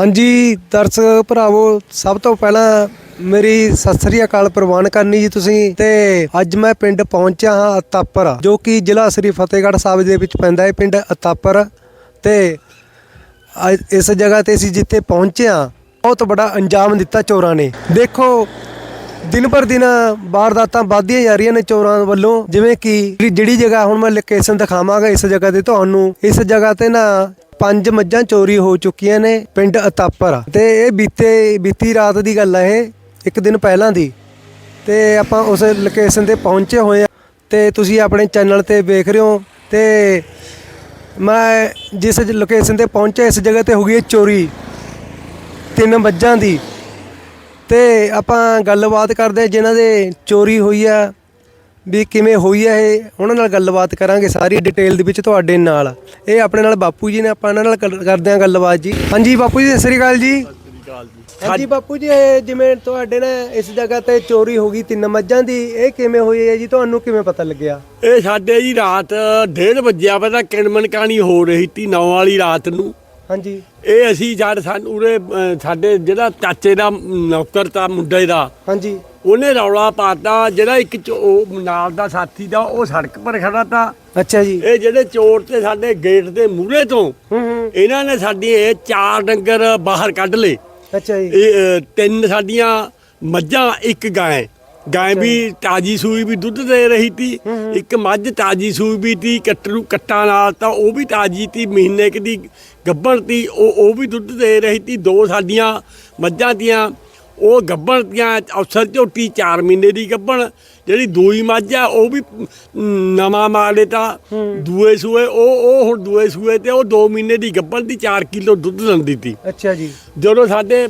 ਹਾਂਜੀ, ਦਰਸ਼ਕ ਭਰਾਵੋ, ਸਭ ਤੋਂ ਪਹਿਲਾਂ ਮੇਰੀ ਸਤਿ ਸ੍ਰੀ ਅਕਾਲ ਪ੍ਰਵਾਨ ਕਰਨੀ ਜੀ ਤੁਸੀਂ ਤੇ ਅੱਜ ਮੈਂ ਪਿੰਡ ਪਹੁੰਚਿਆ ਹਾਂ ਅਤਾਪਰ, ਜੋ ਕਿ ਜ਼ਿਲ੍ਹਾ ਸ੍ਰੀ ਫਤਿਹਗੜ੍ਹ ਸਾਹਿਬ ਦੇ ਵਿੱਚ ਪੈਂਦਾ ਹੈ ਪਿੰਡ ਅਤਾਪਰ ਤੇ ਅ, ਇਸ ਜਗ੍ਹਾ ਤੇ ਅਸੀਂ ਜਿੱਥੇ ਪਹੁੰਚੇ ਹਾਂ, ਬਹੁਤ ਬੜਾ ਅੰਜਾਮ ਦਿੱਤਾ ਚੋਰਾਂ ਨੇ। ਦੇਖੋ, ਦਿਨ ਪਰ ਦਿਨ ਵਾਰਦਾਤਾਂ ਵੱਧਦੀਆਂ ਜਾ ਰਹੀਆਂ ਨੇ ਚੋਰਾਂ ਵੱਲੋਂ, ਜਿਵੇਂ ਕਿ ਜਿਹੜੀ ਜਗ੍ਹਾ ਹੁਣ ਮੈਂ ਲੋਕੇਸ਼ਨ ਦਿਖਾਵਾਂਗਾ ਇਸ ਜਗ੍ਹਾ ਤੇ ਤੁਹਾਨੂੰ, ਇਸ ਜਗ੍ਹਾ ਤੇ ਨਾ ਪੰਜ ਮੱਝਾਂ ਚੋਰੀ ਹੋ ਚੁੱਕੀਆਂ ਨੇ ਪਿੰਡ ਅਤਾਪਰ। ਤੇ ਇਹ ਬੀਤੇ, ਬੀਤੀ ਰਾਤ ਦੀ ਗੱਲ ਹੈ ਇਹ, ਇੱਕ ਦਿਨ ਪਹਿਲਾਂ ਦੀ। ਤੇ ਆਪਾਂ ਉਸ ਲੋਕੇਸ਼ਨ ਤੇ ਪਹੁੰਚੇ ਹੋਏ ਆ। ਤੇ ਤੁਸੀਂ ਆਪਣੇ ਚੈਨਲ ਤੇ ਵੇਖ ਰਹੇ ਹੋ। ਤੇ ਮੈਂ ਜਿਸ ਲੋਕੇਸ਼ਨ ਤੇ ਪਹੁੰਚਿਆ, ਇਸ ਜਗ੍ਹਾ ਤੇ ਹੋ ਗਈ ਚੋਰੀ। ਤਿੰਨ ਮੱਝਾਂ ਦੀ। ਤੇ ਆਪਾਂ ਗੱਲਬਾਤ ਕਰਦੇ ਹਾਂ ਜਿਨ੍ਹਾਂ ਦੇ ਚੋਰੀ ਹੋਈ ਆ। ਵੀ ਕਿਵੇਂ ਹੋਈ ਆ ਇਹ? ਉਹਨਾਂ ਨਾਲ ਗੱਲਬਾਤ ਕਰਾਂਗੇ ਸਾਰੀ ਡਿਟੇਲ ਦੇ ਵਿੱਚ ਤੁਹਾਡੇ ਨਾਲ। ਇਹ ਆਪਣੇ ਨਾਲ ਬਾਪੂ ਜੀ ਨੇ ਆਪਾਂ ਇਹਨਾਂ ਨਾਲ ਗੱਲ- ਕਰਦੇ ਹਾਂ ਗੱਲਬਾਤ ਜੀ। ਹਾਂਜੀ ਬਾਪੂ ਜੀ ਸਤਿ ਸ੍ਰੀ ਅਕਾਲ ਜੀ। ਹਾਂਜੀ ਬਾਪੂ ਜੀ ਇਹ ਜਿਵੇਂ ਤੁਹਾਡੇ ਨਾਲ ਇਸ ਜਗ੍ਹਾ ਤੇ ਚੋਰੀ ਹੋ ਗਈ ਤਿੰਨ ਮੱਝਾਂ ਦੀ ਇਹ ਕਿਵੇਂ ਹੋਈ ਹੈ ਜੀ? ਤੁਹਾਨੂੰ ਕਿਵੇਂ ਪਤਾ ਲੱਗਿਆ? ਇਹ ਸਾਡੇ ਜੀ ਰਾਤ 1:30 ਵਜਿਆ ਪਤਾ ਕਿਣਮਣ ਕਾਣੀ ਹੋ ਰਹੀ ਤੀ 9 ਵਾਲੀ ਰਾਤ ਨੂੰ। ਹਾਂਜੀ। ਇਹ ਅਸੀਂ ਜਦ ਸਾਨੂੰ ਉਰੇ ਅਹ, ਸਾਡੇ ਜਿਹੜਾ ਚਾਚੇ ਦਾ ਨੌਕਰ ਤਾਂ ਮੁੰਡੇ ਦਾ ਹਾਂਜੀ। ਉਹਨੇ ਰੌਲਾ ਪਾਤਾ ਜਿਹੜਾ ਇੱਕ ਚੋ- ਉਹ ਨਾਲ ਦਾ ਸਾਥੀ ਦਾ ਉਹ ਸੜਕ ਪਰ ਖੜਾ ਤਾ। ਅੱਛਾ ਜੀ। ਇਹ ਜਿਹੜੇ ਚੋਰ ਤੇ ਸਾਡੇ ਗੇਟ ਦੇ ਮੂਹਰੇ ਤੋਂ ਹੂੰ ਹੂੰ। ਇਹਨਾਂ ਨੇ ਸਾਡੀ ਇਹ ਚਾਰ ਡੰਗਰ ਬਾਹਰ ਕੱਢ ਲਏ। ਅੱਛਾ ਜੀ। ਇਹ ਤਿੰਨ ਸਾਡੀਆਂ ਮੱਝਾਂ ਇੱਕ ਗਾਂ ਗਾਂ ਵੀ ਤਾਜੀ ਸੂਈ ਵੀ ਦੁੱਧ ਦੇ ਰਹੀ ਤੀ ਇੱਕ ਮੱਝ ਤਾਜੀ ਸੂਈ ਵੀ ਤੀ ਕੱਟਰੂ ਕੱਟਾਂ ਨਾਲ ਤਾਂ ਉਹ ਵੀ ਤਾਜੀ ਤੀ ਮਹੀਨੇ ਕੁ ਦੀ ਗੱਭਣ ਤੀ ਉਹ ਉਹ ਵੀ ਦੁੱਧ ਦੇ ਰਹੀ ਤੀ ਦੋ ਸਾਡੀਆਂ ਮੱਝਾਂ ਤੀਆਂ ਉਹ ਗੱਭਣ ਤੀਆਂ ਅਫਸਰ ਝੋਟੀ 4 ਮਹੀਨੇ ਦੀ ਗੱਭਣ ਜਿਹੜੀ ਦੂਈ ਮੱਝ ਆ ਉਹ ਵੀ ਨਵਾਂ ਮਾਲੇ ਤਾਂ ਦੂਏ ਸੂਏ ਉਹ ਉਹ ਹੁਣ ਦੂਏ ਸੂਏ ਤੇ ਉਹ 2 ਮਹੀਨੇ ਦੀ ਗੱਭਣ ਦੀ 4 ਕਿਲੋ ਦੁੱਧ ਦਿੰਦੀ ਤੀ ਅੱਛਾ ਜੀ ਜਦੋਂ ਸਾਡੇ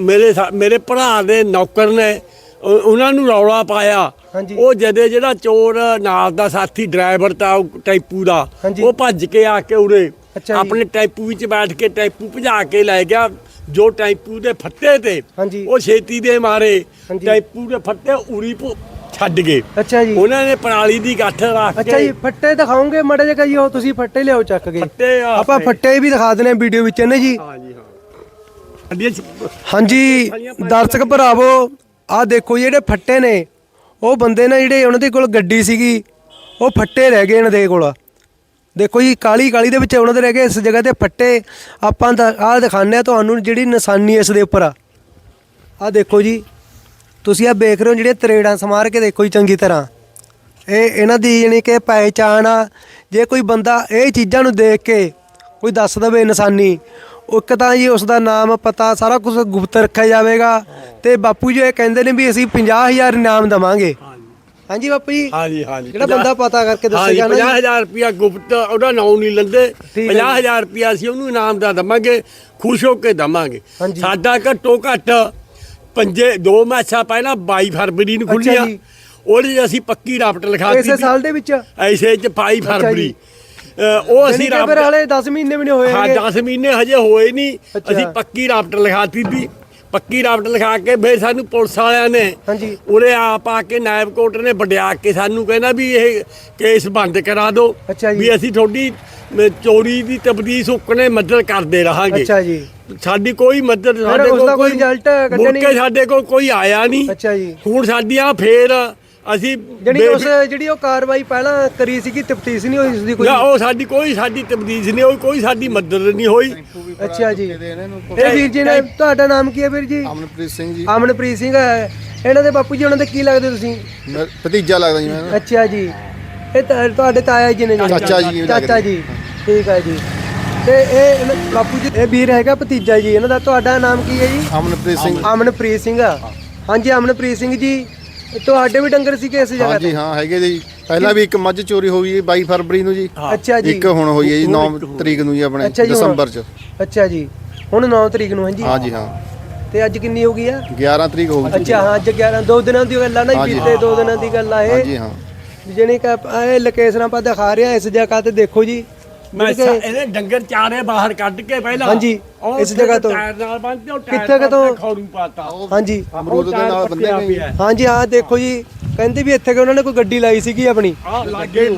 ਮੇਰੇ ਸਾ- ਮੇਰੇ ਭਰਾ ਦੇ ਨੌਕਰ ਨੇ ਉਹ- ਉਹਨਾਂ ਨੂੰ ਰੌਲਾ ਪਾਇਆ। ਉਹ ਜਦੇ ਜਿਹੜਾ ਚੋਰ ਨਾਲ ਦਾ ਸਾਥੀ ਡਰਾਈਵਰ ਤਾਂ ਟੈਂਪੂ ਦਾ। ਉਹ ਭੱਜ ਕੇ ਆ ਕੇ ਉਰੇ। ਆਪਣੇ ਟੈਂਪੂ ਵਿੱਚ ਬੈਠ ਕੇ ਟੈਂਪੂ ਭਜਾ ਕੇ ਲੈ ਗਿਆ ਜੋ ਟੈਂਪੂ ਦੇ ਫੱਟੇ ਤੇ ਹਾਂਜੀ। ਉਹ ਛੇਤੀ ਦੇ ਮਾਰੇ। ਹਾਂਜੀ। ਟੈਂਪੂ ਦੇ ਫੱਟੇ ਉਰੀ ਭੁ- ਛੱਡ ਗਏ। ਅੱਛਾ ਜੀ। ਉਹਨਾਂ ਨੇ ਪਰਾਲੀ ਦੀ ਗੱਠ ਰੱਖ ਅੱਛਾ ਜੀ ਕੇ ਫੱਟੇ ਦਿਖਾਓਗੇ ਮੜੇ ਜੀ ਉਹ ਤੁਸੀਂ ਫੱਟੇ ਲਿਆਓ ਚੱਕ ਕੇ। ਫੱਟੇ ਆ ਆਪਾਂ ਫੱਟੇ ਵੀ ਦਿਖਾ ਦਨੇ ਵੀਡੀਓ ਵਿੱਚ ਨੇ ਜੀ? ਹਾਂ ਜੀ ਹਾਂ। ਅੱਡੀਆਂ ਚ- ਹਾਂਜੀ ਦਰਸ਼ਕ ਭਰਾਵੋ ਆਹ ਦੇਖੋ ਜਿਹੜੇ ਫੱਟੇ ਨੇ ਉਹ ਬੰਦੇ ਨੇ ਜਿਹੜੇ ਉਹਨਾਂ ਦੇ ਕੋਲ ਗੱਡੀ ਸੀਗੀ ਉਹ ਫੱਟੇ ਰਹਿ ਗਏ ਇਹਨਾਂ ਦੇ ਕੋਲ। ਦੇਖੋ ਜੀ, ਕਾਲੀ ਕਾਲੀ ਦੇ ਵਿੱਚ ਉਹਨਾਂ ਦੇ ਰਹਿ ਗਏ ਇਸ ਜਗ੍ਹਾ ਤੇ, ਫੱਟੇ। ਆਪਾਂ ਤਾਂ ਆਹ ਦਿਖਾਉਂਦੇ ਆ ਤੁਹਾਨੂੰ ਜਿਹੜੀ ਨਿਸ਼ਾਨੀ ਇਸ ਦੇ ਉੱਪਰ ਆ। ਆਹ ਦੇਖੋ ਜੀ, ਤੁਸੀਂ ਆ ਵੇਖ ਰਹੇ ਹੋ ਜਿਹੜੇ ਤਰੇੜਾਂ ਸਮਾਰ ਕੇ ਦੇਖੋ ਜੀ ਚੰਗੀ ਤਰ੍ਹਾਂ। ਇਹ ਇਹਨਾਂ ਦੀ ਯਾਨੀ ਕਿ ਪਹਿਚਾਣ ਆ। ਜੇ ਕੋਈ ਬੰਦਾ ਇਹ ਚੀਜ਼ਾਂ ਨੂੰ ਦੇਖ ਕੇ ਕੋਈ ਦੱਸ ਦਵੇ ਨਿਸ਼ਾਨੀ, ਇੱਕ ਤਾਂ ਜੀ ਉਸ ਦਾ ਨਾਮ, ਪਤਾ, ਸਾਰਾ ਕੁਝ ਗੁਪਤ ਰੱਖਿਆ ਜਾਵੇਗਾ। ਤੇ ਬਾਪੂ ਜੀ ਇਹ ਕਹਿੰਦੇ ਨੇ ਵੀ ਅਸੀਂ 50000 ਇਨਾਮ ਦਵਾਂਗੇ। ਹਾਂਜੀ ਬਾਪੂ ਜੀ। ਹਾਂ ਜੀ ਹਾਂ ਜੀ ਜਿਹੜਾ ਬੰਦਾ ਪਤਾ ਕਰਕੇ ਦੱਸੇਗਾ ਨਾ ਜੀ। 50000 ਰੁਪਿਆ ਗੁਪਤ ਉਹਦਾ ਨਾਮ ਨਹੀਂ ਲੈਂਦੇ। ਠੀਕ ਹੈ ਜੀ। 50000 ਰੁਪਿਆ ਅਸੀਂ ਉਹਨੂੰ ਇਨਾਮ ਦਾ ਦਵਾਂਗੇ ਖੁਸ਼ ਹੋ ਕੇ ਦਵਾਂਗੇ। ਹਾਂਜੀ। ਸਾਡਾ ਘੱਟੋ ਘੱਟ ਪੰਜੇ ਦੋ ਮੈਚਾਂ ਪਹਿਲਾਂ 22 ਫਰਵਰੀ ਨੂੰ ਖੁੱਲੀਆਂ। ਉਹਦੇ 'ਚ ਅਸੀਂ ਪੱਕੀ ਰਾਪਟ ਲਿਖਾਤੀ ਇਸੇ ਸਾਲ ਦੇ ਵਿੱਚ? ਐਸੇ ਚ 22 ਅੱਛਾ ਫਰਵਰੀ। ਉਹ ਅਸੀਂ ਰਾਪਟ ਹਾਲੇ 10 ਮਹੀਨੇ ਵੀ ਨਹੀਂ ਹੋਏ ਹਾਂ ਹੈਗੇ। 10 ਮਹੀਨੇ ਹਜੇ ਹੋਏ ਨਹੀਂ। ਅਸੀਂ ਪੱਕੀ ਰਾਪਟ ਲਿਖਾਤੀ ਸੀ। ਪੱਕੀ ਰਾਪਟ ਲਿਖਾ ਕੇ ਫਿਰ ਸਾਨੂੰ ਪੁਲਿਸ ਵਾਲਿਆਂ ਨੇ ਹਾਂਜੀ। ਉਰੇ ਆਪ ਆ ਕੇ ਨਾਇਬ ਕੋਰਟ ਨੇ ਵਡਿਆ ਕੇ ਸਾਨੂੰ ਕਹਿੰਦਾ ਵੀ ਇਹ ਕੇਸ ਬੰਦ ਕਰਾ ਦਿਓ ਅੱਛਾ ਜੀ। ਵੀ ਅਸੀਂ ਤੁਹਾਡੀ ਚੋਰੀ ਦੀ ਤਬਦੀਲ ਸੁੱਕਣੇ ਮਦਦ ਕਰਦੇ ਰਹਾਂਗੇ ਅੱਛਾ ਜੀ ਸਾਡੀ ਕੋਈ ਮਦਦ ਉਸ ਦਾ ਕੋਈ result ਕੱਢਿਆ ਮੁੜ ਨਹੀਂ? ਕੇ ਸਾਡੇ ਕੋਲ ਕੋਈ ਆਇਆ ਨਹੀਂ ਅੱਛਾ ਜੀ ਹੁਣ ਸਾਡੀਆਂ ਫੇਰ ਅਸੀਂ ਜਿਹੜੀ ਉਸ ਜਿਹੜੀ ਉਹ ਕਾਰਵਾਈ ਪਹਿਲਾਂ ਕਰੀ ਸੀਗੀ ਤਫਤੀਸ਼ ਨਹੀਂ ਹੋਈ ਉਸਦੀ ਕੋਈ? ਨਾ ਉਹ ਸਾਡੀ ਕੋਈ ਸਾਡੀ ਤਬਦੀਲ ਨਹੀਂ ਹੋਈ ਕੋਈ ਸਾਡੀ ਮਦਦ ਨਹੀਂ ਹੋਈ। ਅੱਛਾ ਜੀ। ਇਹ ਵੀਰ ਜੀ ਨੇ ਤੁਹਾਡਾ ਨਾਮ ਕੀ ਹੈ ਵੀਰ ਜੀ? ਅਮਨਪ੍ਰੀਤ ਸਿੰਘ ਜੀ। ਅਮਨਪ੍ਰੀਤ ਸਿੰਘ ਹੈ। ਇਹਨਾਂ ਦੇ ਬਾਪੂ ਜੀ ਉਹਨਾਂ ਦੇ ਕੀ ਲੱਗਦੇ ਤੁਸੀਂ? ਮੈਂ ਭਤੀਜਾ ਲੱਗਦਾ ਜੀ ਮੈਂ। ਅੱਛਾ ਜੀ। ਇਹ ਤਾਂ ਤੁਹਾਡੇ ਤਾਇਆ ਜੀ ਨੇ ਜੀ। ਚਾਚਾ ਜੀ। ਚਾਚਾ ਜੀ। ਠੀਕ ਹੈ ਜੀ। ਤੇ ਇਹ ਇਹਨਾਂ- ਬਾਪੂ ਜੀ ਇਹ ਵੀਰ ਹੈਗਾ ਭਤੀਜਾ ਜੀ। ਇਹਨਾਂ ਦਾ ਤੁਹਾਡਾ ਨਾਮ ਕੀ ਹੈ ਜੀ? ਅਮਨਪ੍ਰੀਤ ਸਿੰਘ। ਅਮਨਪ੍ਰੀਤ ਸਿੰਘ ਹਾਂਜੀ ਅਮਨਪ੍ਰੀਤ ਸਿੰਘ ਜੀ। ਤੁਹਾਡੇ ਵੀ ਡੰਗਰ ਸੀ ਕਿ ਇਸ ਜਗ੍ਹਾ ਹਾਂਜੀ ਤੇ? ਹਾਂ ਹੈਗੇ ਜੀ। ਪਹਿਲਾਂ ਵੀ ਇੱਕ ਮੱਝ ਚੋਰੀ ਹੋ ਗਈ 22 ਫਰਵਰੀ ਨੂੰ ਜੀ। ਅੱਛਾ ਜੀ। ਇੱਕ ਹੁਣ ਹੋਈ ਹੈ ਜੀ 9 ਤਰੀਕ ਨੂੰ ਜੀ ਆਪਣੇ ਅੱਛਾ ਜੀ, ਹੁਣ- ਦਸੰਬਰ ਚ। ਅੱਛਾ ਜੀ। ਹੁਣ 9 ਤਰੀਕ ਨੂੰ ਹਾਂਜੀ ਹਾਂਜੀ ਹਾਂ। ਤੇ ਅੱਜ ਕਿੰਨੀ ਹੋ ਗਈ ਆ? 11 ਤਰੀਕ ਹੋ ਗਈ। ਅੱਛਾ ਹਾਂ ਅੱਜ 11 ਦੋ ਦਿਨਾਂ ਦੀ ਗੱਲ ਆ ਨਾ ਹਾਂਜੀ, ਬੀਤੇ ਦੋ ਦਿਨਾਂ ਦੀ ਗੱਲ ਆ ਇਹ। ਹਾਂਜੀ ਹਾਂ। ਜਿਹਨੇ ਕਿ ਇਹ ਲੋਕੇਸ਼ਨ ਆਪਾਂ ਦਿਖਾ ਰਹੇ ਆ ਇਸ ਜਗ੍ਹਾ ਤੇ ਦੇਖੋ ਜੀ। ਮੈਂ ਇਹਨੇ ਡੰਗਰ ਚਾਰੇ ਬਾਹਰ ਕੱਢ ਕੇ ਪਹਿਲਾਂ ਹਾਂਜੀ, ਉਹ ਇਸ ਜਗ੍ਹਾ ਤੋਂ। ਟਾਇਰ ਨਾਲ ਬੰਨ੍ਹਦੇ ਉਹ ਕਿੱਥੇ ਟਾਇਰ ਕੁ ਤੋਂ? ਖੌਰੂ ਪਾਤਾ ਹਾਂਜੀ ਅਮਰੂਦ ਦੇ ਨਾਲ ਬੰਦੇ ਗਏ। ਹਾਂਜੀ ਹਾਂ ਦੇਖੋ ਜੀ ਕਹਿੰਦੇ ਵੀ ਇੱਥੇ ਕਿ ਉਹਨਾਂ ਨੇ ਕੋਈ ਗੱਡੀ ਲਾਈ ਸੀਗੀ ਆਪਣੀ। ਆ ਲੱਗੇ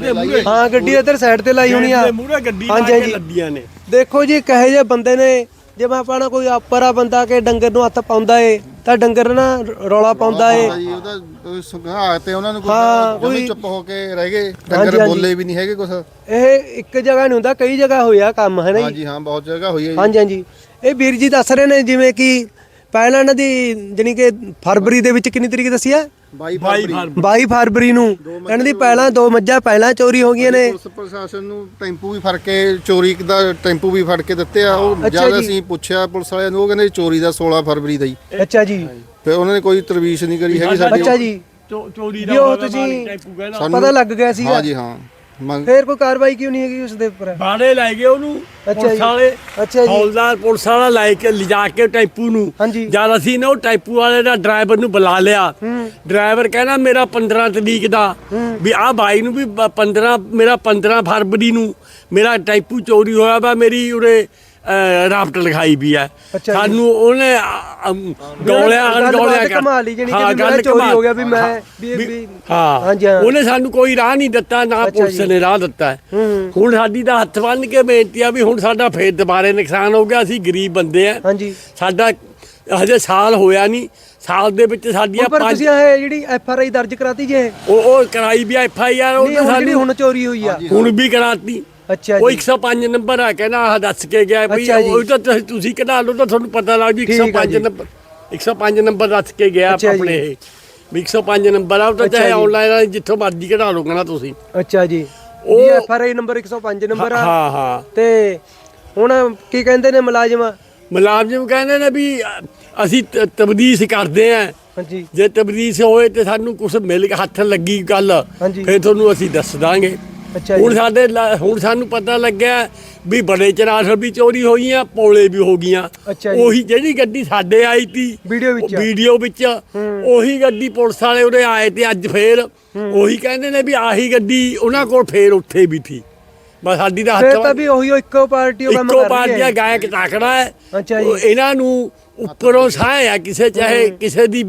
ਹਾਂ ਗੱਡੀ ਇੱਧਰ ਸਾਈਡ ਤੇ ਲਾਈ ਹੋਣੀ ਆ। ਮੂਹਰੇ ਗੱਡੀ ਲਾ ਹਾਂਜੀ, ਕੇ ਹਾਂਜੀ। ਲੱਦੀਆਂ ਨੇ। ਦੇਖੋ ਜੀ ਕਹੇ ਜੇ ਬੰਦੇ ਨੇ ਜਿਵੇਂ ਆਪਾਂ ਨਾ ਕੋਈ ਆਪਰਾ ਬੰਦਾ ਕੇ ਡੰਗਰ ਨੂੰ ਹੱਥ ਪਾਉਂਦਾ ਏ। ਤਾਂ ਡੰਗਰ ਨਾ ਰੌਲਾ ਪਾਉਂਦਾ ਏ। ਜੀ ਉਹਦਾ ਤੇ ਉਹਨਾਂ ਨੂੰ ਹਾਂ, ਕੋਈ ਕੋਈ- ਚੁੱਪ ਹੋ ਕੇ ਰਹਿ ਗਏ। ਹਾਂਜੀ, ਡੰਗਰ ਹਾਂਜੀ। ਬੋਲੇ ਵੀ ਨਹੀਂ ਹੈਗੇ ਕੁਛ। ਇਹ ਇੱਕ ਜਗ੍ਹਾ ਨਹੀਂ ਹੁੰਦਾ ਕਈ ਜਗ੍ਹਾ ਹੋਇਆ ਕੰਮ ਹੈ ਨਾ ਜੀ? ਹਾਂਜੀ ਹਾਂ ਬਹੁਤ ਜਗ੍ਹਾ ਹੋਈ ਹੈ ਜੀ। ਹਾਂਜੀ ਹਾਂਜੀ। ਇਹ ਵੀਰ ਜੀ ਦੱਸ ਰਹੇ ਨੇ ਜਿਵੇਂ ਕਿ ਪਹਿਲਾਂ ਇਹਨਾਂ ਦੀ ਜਾਣੀ ਕਿ ਫਰਵਰੀ ਦੇ ਵਿੱਚ ਕਿੰਨੀ ਤਰੀਕ ਦੱਸੀ ਹੈ 22 ਬਾਈ ਫਰਵਰੀ। ਫਰਵਰੀ। 22 ਫਰਵਰੀ ਨੂੰ। ਇਹਨਾਂ ਦੀ ਪਹਿਲਾਂ ਦੋ ਮੱਝਾਂ ਪਹਿਲਾਂ ਚੋਰੀ ਹੋ ਗਈਆਂ ਨੇ। ਪੁਲਿਸ ਪ੍ਰਸ਼ਾਸਨ ਨੂੰ ਟੈਂਪੂ ਵੀ ਫੜ ਕੇ ਚੋਰੀ ਦਾ ਟੈਂਪੂ ਵੀ ਫੜ ਕੇ ਦਿੱਤੇ ਆ। ਉਹ ਅੱਛਾ ਜਦ ਜੀ। ਅਸੀਂ ਪੁੱਛਿਆ ਪੁਲਿਸ ਵਾਲਿਆਂ ਨੂੰ ਉਹ ਕਹਿੰਦੇ ਚੋਰੀ ਦਾ 16 ਫਰਵਰੀ ਦਾ ਹੀ। ਅੱਛਾ ਜੀ। ਫਿਰ ਉਹਨਾਂ ਨੇ ਕੋਈ ਤਰਵੀਸ਼ ਨਹੀਂ ਕਰੀ ਹੈਗੀ ਸਾਡੀ। ਅੱਛਾ ਜੀ। ਚੋ- ਚੋਰੀ ਵੀ ਉਹ ਹੋਇਆ ਤੁਸੀਂ- ਮਾਰੀ ਟੈਂਪੂ ਕਹਿੰਦਾ। ਸਾਨੂੰ- ਪਤਾ ਲੱਗ ਗਿਆ ਸੀਗਾ। ਹਾਂਜੀ ਹਾਂ। ਮੰਗ ਫੇਰ ਕੋਈ ਕਾਰਵਾਈ ਕਿਉਂ ਨਹੀਂ ਹੈਗੀ ਉਸ ਦੇ ਉੱਪਰ? ਬਾੜੇ ਲੈ ਗਏ ਉਹਨੂੰ ਅੱਛਾ ਪੁਲਿਸ ਜੀ। ਵਾਲੇ। ਅੱਛਾ ਜੀ। ਹੌਲਦਾਰ ਪੁਲਿਸ ਵਾਲਾ ਲੈ ਕੇ ਲਿਜਾ ਕੇ ਟੈਂਪੂ ਨੂੰ। ਹਾਂਜੀ। ਜਦ ਅਸੀਂ ਨਾ ਉਹ ਟੈਂਪੂ ਵਾਲੇ ਦਾ ਡਰਾਈਵਰ ਨੂੰ ਬੁਲਾ ਲਿਆ ਡਰਾਈਵਰ ਕਹਿੰਦਾ ਮੇਰਾ 15 ਤਰੀਕ ਦਾ। ਵੀ ਆ ਬਾਈ ਨੂੰ ਵੀ ਬ- 15 ਮੇਰਾ 15 ਫਰਵਰੀ ਨੂੰ ਮੇਰਾ ਟੈਂਪੂ ਚੋਰੀ ਹੋਇਆ ਵਾ ਮੇਰੀ ਉਰੇ ਰਾਪਟ ਲਿਖਾਈ ਵੀ ਹੈ। ਅੱਛਾ ਜੀ। ਸਾਨੂੰ ਉਹਨੇ ਗੋਲਿਆਂ ਗੱਲਬਾਤ ਗੋਲਿਆਂ ਕਮਾ ਲਈ, ਜਾਣੀ ਕਿ ਵੀ ਮੇਰਾ ਚੋਰੀ ਹੋ ਗਿਆ, ਵੀ ਮੈਂ- ਵੀ- ਵੀ- ਹਾਂ। ਹਾਂਜੀ, ਹਾਂ। ਉਹਨੇ ਸਾਨੂੰ ਕੋਈ ਰਾਹ ਨਹੀਂ ਦਿੱਤਾ ਨਾ ਅੱਛਾ ਪੁਲਿਸ ਜੀ। ਨੇ ਰਾਹ ਦਿੱਤਾ। ਹੈ। ਹੂੰ ਹੁਣ ਸਾਡੀ ਦਾ ਹੱਥ ਬੰਨ ਕੇ ਬੇਨਤੀ ਆ ਵੀ ਹੁਣ ਸਾਡਾ ਫੇਰ ਦੁਬਾਰੇ ਨੁਕਸਾਨ ਹੋ ਗਿਆ ਅਸੀਂ ਗਰੀਬ ਬੰਦੇ ਆ। ਹਾਂਜੀ ਸਾਡਾ ਹਜੇ ਸਾਲ ਹੋਇਆ ਨਹੀਂ। ਸਾਲ ਦੇ ਵਿੱਚ ਸਾਡੀਆਂ ਪਰ ਪੰਜ ਤੁਸੀਂ ਇਹ ਜਿਹੜੀ ਐਫ ਆਰ ਆਈ ਦਰਜ ਕਰਾਤੀ ਜੇ। ਉਹ ਉਹ ਕਰਾਈ ਵੀ ਐਫ ਆਈ ਆਰ ਉਹ ਨਹੀਂ ਤਾਂ ਹੁਣ ਜਿਹੜੀ ਸਾਨੂੰ ਹੁਣ ਚੋਰੀ ਹੋਈ ਆ। ਹੁਣ ਵੀ ਕਰਾਤੀ। ਅੱਛਾ ਉਹ ਜੀ 105 ਨੰਬਰ ਆ ਕਹਿੰਦਾ ਆਹ ਦੱਸ ਕੇ ਗਿਆ ਵੀ ਅੱਛਾ ਜੀ। ਉਹ ਤਾਂ ਤੁਸੀਂ- ਤੁਸੀਂ ਕਢਾ ਲਓ ਤਾਂ ਤੁਹਾਨੂੰ ਪਤਾ ਲੱਗ ਜੂ ਠੀਕ ਆ 105 ਜੀ। ਨੰਬਰ 105 ਨੰਬਰ ਦੱਸ ਕੇ ਗਿਆ ਅੱਛਾ ਜੀ। ਆਪਣੇ ਇਹ ਵੀ 105 ਨੰਬਰ ਆ ਉਹ ਤਾਂ ਅੱਛਾ ਚਾਹੇ ਜੀ। ਆਨਲਾਈਨ ਜਿੱਥੋਂ ਮਰਜ਼ੀ ਕਢਾ ਲਓ ਕਹਿੰਦਾ ਤੁਸੀਂ ਅੱਛਾ ਜੀ ਉਹ- ਉਹ F R I number 105 number ਆ ਹਾਂ ਹਾਂ ਤੇ ਹੁਣ ਕੀ ਕਹਿੰਦੇ ਨੇ ਮੁਲਾਜ਼ਮ ਮੁਲਾਜ਼ਮ ਕਹਿੰਦੇ ਨੇ ਵੀ ਅ, ਅਸੀਂ ਤ- ਤਬਦੀਸ ਕਰਦੇ ਆਂ ਹਾਂਜੀ ਜੇ ਤਬਦੀਸ ਹੋਏ ਤੇ ਸਾਨੂੰ ਕੁਝ ਮਿਲ ਕੇ ਹੱਥ ਲੱਗੀ ਗੱਲ ਹਾਂਜੀ। ਫਿਰ ਤੁਹਾਨੂੰ ਅਸੀਂ ਦੱਸ ਦਾਂਗੇ ਅੱਛਾ ਹੁਣ ਸਾਡੇ ਲ- ਹੁਣ ਸਾਨੂੰ ਪਤਾ ਲੱਗਿਆ ਵੀ ਬੜੇ ਚਰਾਸਰ ਵੀ ਚੋਰੀ ਹੋਈਆਂ ਪੋਲੇ ਵੀ ਹੋ ਗਈਆਂ। ਅੱਛਾ ਜੀ। ਉਹੀ ਜਿਹੜੀ ਗੱਡੀ ਸਾਡੇ ਆਈ ਤੀ ਵੀਡੀਓ ਵਿੱਚ। ਵੀਡੀਓ ਵਿੱਚ ਉਹੀ ਗੱਡੀ ਪੁਲਿਸ ਵਾਲੇ ਉਹਦੇ ਆਏ ਤੇ ਅੱਜ ਫੇਰ ਉਹੀ ਕਹਿੰਦੇ ਨੇ ਵੀ ਆਹੀ ਗੱਡੀ ਉਹਨਾਂ ਕੋਲ ਫੇਰ ਉੱਥੇ ਵੀ ਥੀ ਬਸ ਸਾਡੀ ਦਾ ਫੇਰ ਹੱਥ ਤਾਂ ਵੀ ਉਹੀ ਇੱਕੋ ਪਾਰਟੀ ਉਹ ਕੰਮ ਇੱਕੋ ਕਰ ਰਹੀ ਪਾਰਟੀਆਂ ਹੈ। ਗਾਇਕ ਤਾਕੜਾ ਹੈ। ਅੱਛਾ ਜੀ। ਉਹ ਇਹਨਾਂ ਨੂੰ ਉੱਪਰੋਂ ਸਾਹ ਆ ਕਿਸੇ ਚਾਹੇ ਕਿਸੇ ਦੀ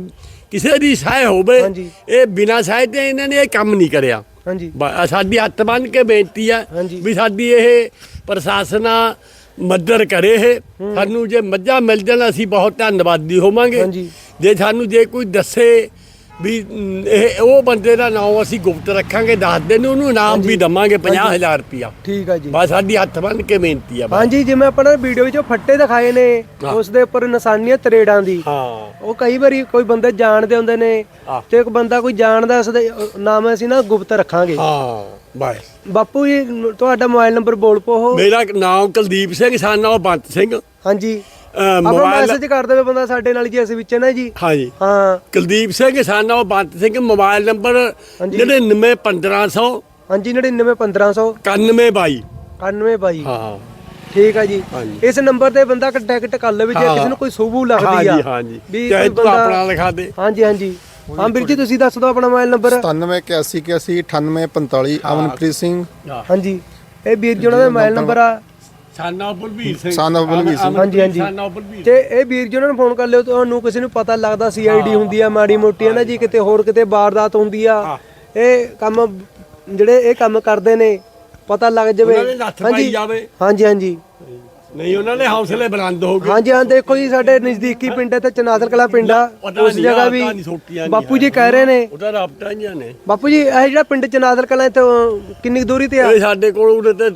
ਕਿਸੇ ਦੀ ਸਾਹ ਹੋਵੇ। ਹਾਂਜੀ। ਇਹ ਬਿਨਾਂ ਸਾਹ ਤੇ ਇਹਨਾਂ ਨੇ ਇਹ ਕੰਮ ਨਹੀਂ ਕਰਿਆ। ਹਾਂਜੀ ਸਾਡੀ ਹੱਥ ਬੰਨ ਕੇ ਬੇਨਤੀ ਹੈ ਹਾਂਜੀ। ਵੀ ਸਾਡੀ ਇਹ ਪ੍ਰਸ਼ਾਸਨ ਆ ਮਦਦ ਕਰੇ ਇਹ ਸਾਨੂੰ ਜੇ ਮੱਝਾਂ ਮਿਲ ਜਾਣ ਅਸੀਂ ਬਹੁਤ ਧੰਨਵਾਦੀ ਹੋਵਾਂਗੇ ਹਾਂਜੀ। ਜੇ ਸਾਨੂੰ ਜੇ ਕੋਈ ਦੱਸੇ ਵੀ ਇਹ ਉਹ ਬੰਦੇ ਦਾ ਨਾਮ ਅਸੀਂ ਗੁਪਤ ਰੱਖਾਂਗੇ ਦੱਸ ਦੇਣ ਉਹਨੂੰ ਇਨਾਮ ਵੀ ਦਵਾਂਗੇ 50000 ਰੁਪਇਆ। ਠੀਕ ਆ ਜੀ। ਬਸ ਸਾਡੀ ਹੱਥ ਬੰਨ ਕੇ ਬੇਨਤੀ ਆ। ਹਾਂਜੀ ਜਿਵੇਂ ਆਪਾਂ ਨੇ ਵੀਡੀਓ ਵਿੱਚ ਫੱਟੇ ਦਿਖਾਏ ਨੇ ਹਾਂ। ਉਸ ਦੇ ਉੱਪਰ ਨਿਸ਼ਾਨੀਆਂ ਤਰੇੜਾਂ ਦੀ। ਹਾਂ। ਉਹ ਕਈ ਵਾਰੀ ਕੋਈ ਬੰਦੇ ਜਾਣਦੇ ਹੁੰਦੇ ਨੇ ਹਾਂ। ਤੇ ਇੱਕ ਬੰਦਾ ਕੋਈ ਜਾਣਦਾ ਉਸ ਦੇ ਨਾਮ ਅਸੀਂ ਨਾ ਗੁਪਤ ਰੱਖਾਂਗੇ। ਹਾਂ ਬਾਏ ਬਾਪੂ ਜੀ ਤੁਹਾਡਾ ਮੋਬਾਈਲ ਨੰਬਰ ਬੋਲ ਪੋ ਮੇਰਾ ਨਾਮ ਕੁਲਦੀਪ ਸਿੰਘ ਸਾਨਾ ਬੰਤ ਸਿੰਘ। ਹਾਂਜੀ। ਆਪਣਾ ਮੋਬਾਈਲ ਮੈਸੇਜ ਕਰ ਦੇਵੇ ਬੰਦਾ ਸਾਡੇ ਨਾਲ ਜੀ ਅਸੀਂ ਵਿੱਚ ਨਾ ਜੀ। ਹਾਂਜੀ। ਹਾਂ। ਕੁਲਦੀਪ ਸਿੰਘ ਸਾਨਾ ਬੰਤ ਸਿੰਘ ਮੋਬਾਈਲ ਨੰਬਰ ਹਾਂਜੀ। 9911500 ਹਾਂਜੀ 9911500 9122 9122 ਹਾਂ। ਠੀਕ ਆ ਜੀ। ਹਾਂਜੀ। ਇਸ ਨੰਬਰ ਤੇ ਬੰਦਾ ਕੰਟੈਕਟ ਕਰ ਲਵੇ ਜੇ ਹਾਂ। ਕਿਸੇ ਨੂੰ ਕੋਈ ਸੂਬੂ ਲੱਗਦੀ ਆ। ਹਾਂਜੀ ਹਾਂਜੀ। ਵੀ ਚਾਹੇ ਕੋਈ ਤੂੰ ਬੰਦਾ- ਆਪਣਾ ਲਿਖਾ ਦੇ। ਹਾਂਜੀ ਹਾਂਜੀ। ਹਾਂ ਵੀਰ ਜੀ ਤੁਸੀਂ ਦੱਸ ਦਿਓ ਆਪਣਾ ਮੋਬਾਈਲ ਨੰਬਰ 9781889845 ਅਮਨਪ੍ਰੀਤ ਸਿੰਘ। ਹਾਂਜੀ। ਇਹ ਵੀਰ ਜੀ ਉਹਨਾਂ ਦਾ ਮੋਬਾਈਲ ਨੰਬਰ ਆ। ਸਾਨਾ ਬਲਬੀਰ ਸਿੰਘ। Son of Balbir Singh. ਹਾਂਜੀ, ਹਾਂਜੀ। ਸਾਨਾ ਬਲਬੀਰ। ਤੇ ਇਹ ਵੀਰ ਜੀ ਉਹਨਾਂ ਨੂੰ ਫੋਨ ਕਰ ਲਿਓ ਤੁਹਾਨੂੰ ਕਿਸੇ ਨੂੰ ਪਤਾ ਲੱਗਦਾ ਸੀਆਈਡੀ ਹੁੰਦੀ ਆ ਮਾੜੀ ਮੋਟੀ ਹੈ ਨਾ ਜੀ ਕਿਤੇ ਹੋਰ ਕਿਤੇ ਵਾਰਦਾਤ ਹੁੰਦੀ ਆ। ਇਹ ਕੰਮ ਜਿਹੜੇ ਇਹ ਕੰਮ ਕਰਦੇ ਨੇ ਪਤਾ ਲੱਗ ਜਾਵੇ। ਉਹਨਾਂ ਦੇ ਨੱਥ ਪਾਈ ਜਾਵੇ। ਹਾਂਜੀ ਹਾਂਜੀ। ਨਹੀਂ ਉਹਨਾਂ ਦੇ ਹੌਸਲੇ ਬੁਲੰਦ ਹੋ ਗਏ। ਹਾਂਜੀ ਹਾਂ ਦੇਖੋ ਜੀ ਸਾਡੇ ਨਜ਼ਦੀਕੀ ਪਿੰਡ ਹੈ ਤੇ ਚਨਾਦਲ ਕਲਾ ਪਿੰਡ ਆ। ਪਤਾ ਉਸ ਨਹੀਂ, ਜਗ੍ਹਾ ਵੀ ਤਾਂ ਨਹੀਂ ਸੋਟੀਆਂ ਨਹੀਂ ਬਾਪੂ ਜੀ ਕਹਿ ਰਹੇ ਨੇ। ਉਹਦਾ ਰਾਬਟਾ ਹੀ ਨੇ। ਬਾਪੂ ਜੀ ਇਹ ਜਿਹੜਾ ਪਿੰਡ ਚਨਾਦਲ ਕਲਾ ਤੋਂ ਕਿੰਨੀ ਕੁ ਦੂਰੀ ਤੇ ਆ? ਇਹ ਸਾਡੇ ਕੋਲ ਉਹਦੇ ਤੇ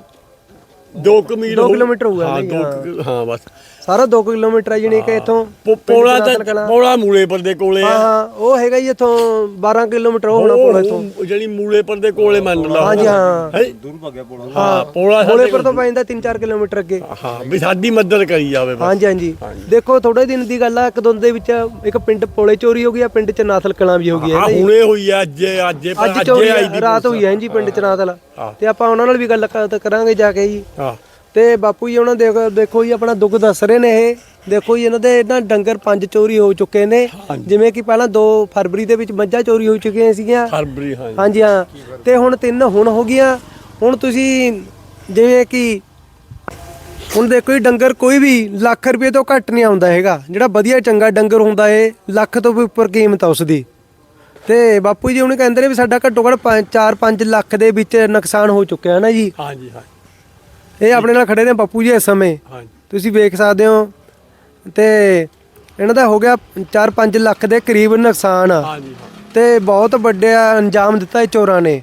2 ਦੋ ਹੋਊ। ਕਿਲੋਮੀਟਰ ਹੋਊਗਾ ਹਾਂ ਨਹੀਂ, 2 ਹਾਂ ਬਸ ਸਾਰਾ 2 ਕਿਲੋਮੀਟਰ ਹੈ ਜਣੀ ਕਿ ਇਥੋਂ ਪੋ- ਪੋਲਾ ਤੇ ਪੋਲਾ ਮੂਲੇ ਪਰ ਦੇ ਕੋਲੇ ਹਾਂ ਆ। ਹਾਂ ਉਹ ਹੈਗਾ ਜੀ ਇਥੋਂ 12 ਕਿਲੋਮੀਟਰ ਹੋਣਾ ਪੋਲਾ ਇਥੋਂ। ਉਹ ਜਿਹੜੀ ਮੂਲੇ ਪਰ ਦੇ ਕੋਲੇ ਮੰਨ ਲਾ ਹਾਂਜੀ, ਹਾਂ। ਹੈਂ? ਹਾਂ ਪੋਲਾ ਹੋਲੇ ਸਾਡੇ ਪਰ ਤੋਂ ਪੈਂਦਾ 3-4 ਕਿਲੋਮੀਟਰ ਅੱਗੇ। ਹਾਂ ਵੀ ਸਾਡੀ ਮਦਦ ਕਰੀ ਜਾਵੇ ਬਸ। ਹਾਂਜੀ ਹਾਂਜੀ। ਦੇਖੋ ਥੋੜੇ ਦਿਨ ਦੀ ਗੱਲ ਆ ਇੱਕ ਦਿਨ ਦੇ ਵਿੱਚ ਇੱਕ ਪਿੰਡ ਪੋਲੇ ਚੋਰੀ ਹੋ ਗਈ ਆ ਪਿੰਡ ਚ ਨਾਥਲ ਕਲਾਂ ਵੀ ਹੋ ਗਈ ਹੈ ਹਾਂ। ਹੁਣੇ ਹੋਈ ਆ ਅੱਜ ਅੱਜ ਅੱਜ ਅੱਜ ਚੋਰੀ ਆਈ ਆ, ਦੀ ਰਾਤ ਹੋਈ ਹੈ ਜੀ ਪਿੰਡ ਚ ਨਾਥਲ ਹਾਂ। ਤੇ ਆਪਾਂ ਉਹਨਾਂ ਨਾਲ ਵੀ ਗੱਲ ਕਰ- ਕਰਾਂਗੇ ਜਾ ਕੇ ਜੀ। ਹਾਂ। ਤੇ ਬਾਪੂ ਜੀ ਉਹਨਾਂ ਦੇਖੋ ਦੇਖੋ ਜੀ ਆਪਣਾ ਦੁੱਖ ਦੱਸ ਰਹੇ ਨੇ ਇਹ। ਦੇਖੋ ਜੀ ਇਹਨਾਂ ਦੇ ਇਹਨਾਂ ਡੰਗਰ ਪੰਜ ਚੋਰੀ ਹੋ ਚੁੱਕੇ ਨੇ। ਜਿਵੇਂ ਕਿ ਪਹਿਲਾਂ 2 ਫਰਵਰੀ ਦੇ ਵਿੱਚ ਮੱਝਾਂ ਚੋਰੀ ਹੋ ਚੁੱਕੀਆਂ ਸੀਗੀਆਂ। ਫਰਵਰੀ ਹਾਂ ਹਾਂਜੀ ਹਾਂ। ਤੇ ਹੁਣ ਤਿੰਨ ਹੁਣ ਹੋ ਗਈਆਂ। ਹੁਣ ਤੁਸੀਂ ਜਿਵੇਂ ਕਿ ਹੁਣ ਦੇਖੋ ਜੀ ਡੰਗਰ ਕੋਈ ਵੀ ਲੱਖ ਰੁਪਏ ਤੋਂ ਘੱਟ ਨਹੀਂ ਆਉਂਦਾ ਹੈਗਾ। ਜਿਹੜਾ ਵਧੀਆ ਚੰਗਾ ਡੰਗਰ ਹੁੰਦਾ ਏ ਲੱਖ ਤੋਂ ਵੀ ਉੱਪਰ ਕੀਮਤ ਆ ਉਸਦੀ। ਤੇ ਬਾਪੂ ਜੀ ਹੁਣ ਕਹਿੰਦੇ ਨੇ ਵੀ ਸਾਡਾ ਘੱਟੋ ਘੱਟ 4-5 ਲੱਖ ਦੇ ਵਿੱਚ ਨੁਕਸਾਨ ਹੋ ਚੁੱਕਿਆ ਹੈ ਨਾ ਜੀ। ਹਾਂਜੀ ਹਾਂ ਇਹ ਆਪਣੇ ਨਾਲ ਖੜੇ ਨੇ ਬਾਪੂ ਜੀ ਇਸ ਸਮੇਂ। ਹਾਂਜੀ। ਤੁਸੀਂ ਵੇਖ ਸਕਦੇ ਹੋ। ਤੇ ਇਹਨਾਂ ਦਾ ਹੋ ਗਿਆ 4-5 ਲੱਖ ਦੇ ਕਰੀਬ ਨੁਕਸਾਨ। ਹਾਂਜੀ ਤੇ ਬਹੁਤ ਵੱਡਾ ਅੰਜਾਮ ਦਿੱਤਾ ਇਹ ਚੋਰਾਂ ਨੇ।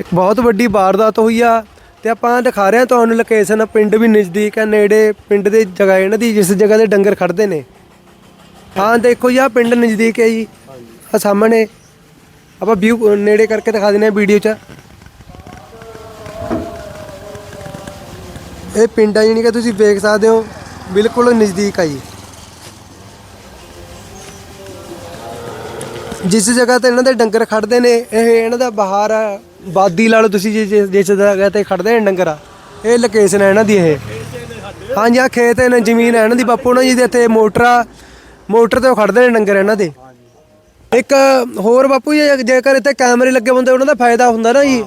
ਇੱਕ ਬਹੁਤ ਵੱਡੀ ਵਾਰਦਾਤ ਹੋਈ ਆ। ਤੇ ਆਪਾਂ ਦਿਖਾ ਰਹੇ ਹਾਂ ਤੁਹਾਨੂੰ ਲੋਕੇਸ਼ਨ ਪਿੰਡ ਵੀ ਨਜ਼ਦੀਕ ਹੈ ਨੇੜੇ ਪਿੰਡ ਦੇ ਜਗ੍ਹਾ ਇਹਨਾਂ ਦੀ ਜਿਸ ਜਗ੍ਹਾ ਤੇ ਡੰਗਰ ਖੜਦੇ ਨੇ। ਹਾਂ ਦੇਖੋ ਜੀ ਆਹ ਪਿੰਡ ਨਜ਼ਦੀਕ ਹੈ ਜੀ। ਆ ਸਾਹਮਣੇ। ਆਪਾਂ ਵਿਊ ਨੇੜੇ ਕਰਕੇ ਦਿਖਾ ਦਿੰਦੇ ਹਾਂ ਵੀਡੀਓ 'ਚ। ਇਹ ਪਿੰਡ ਆ ਜਾਣੀ ਕਿ ਤੁਸੀਂ ਵੇਖ ਸਕਦੇ ਹੋ ਬਿਲਕੁਲ ਨਜ਼ਦੀਕ ਆ ਜੀ। ਜਿਸ ਜਗ੍ਹਾ ਤੇ ਇਹਨਾਂ ਦੇ ਡੰਗਰ ਖੜਦੇ ਨੇ ਇਹ ਇਹਨਾਂ ਦਾ ਬਾਹਰ ਆ, ਬਾਦੀ ਲਾ ਲਓ ਤੁਸੀਂ ਜਿਸ- ਜਿਸ ਜਗ੍ਹਾ ਤੇ ਖੜਦੇ ਨੇ ਡੰਗਰ ਇਹ ਲੋਕੇਸ਼ਨ ਹੈ ਇਹਨਾਂ ਦੀ ਇਹ। ਹਾਂਜੀ ਆ ਖੇਤ ਨੇ ਜ਼ਮੀਨ ਹੈ ਇਹਨਾਂ ਦੀ ਬਾਪੂ ਨਾਲ ਜੀ ਦੇ ਇੱਥੇ ਮੋਟਰ ਆ ਮੋਟਰ ਤੇ ਉਹ ਖੜਦੇ ਨੇ ਡੰਗਰ ਇਹਨਾਂ ਦੇ। ਇੱਕ ਹੋਰ ਬਾਪੂ ਜੀ ਜੇਕਰ ਇੱਥੇ ਕੈਮਰੇ ਲੱਗੇ ਹੁੰਦੇ ਉਹਨਾਂ ਦਾ ਫਾਇਦਾ ਹੁੰਦਾ ਨਾ ਜੀ।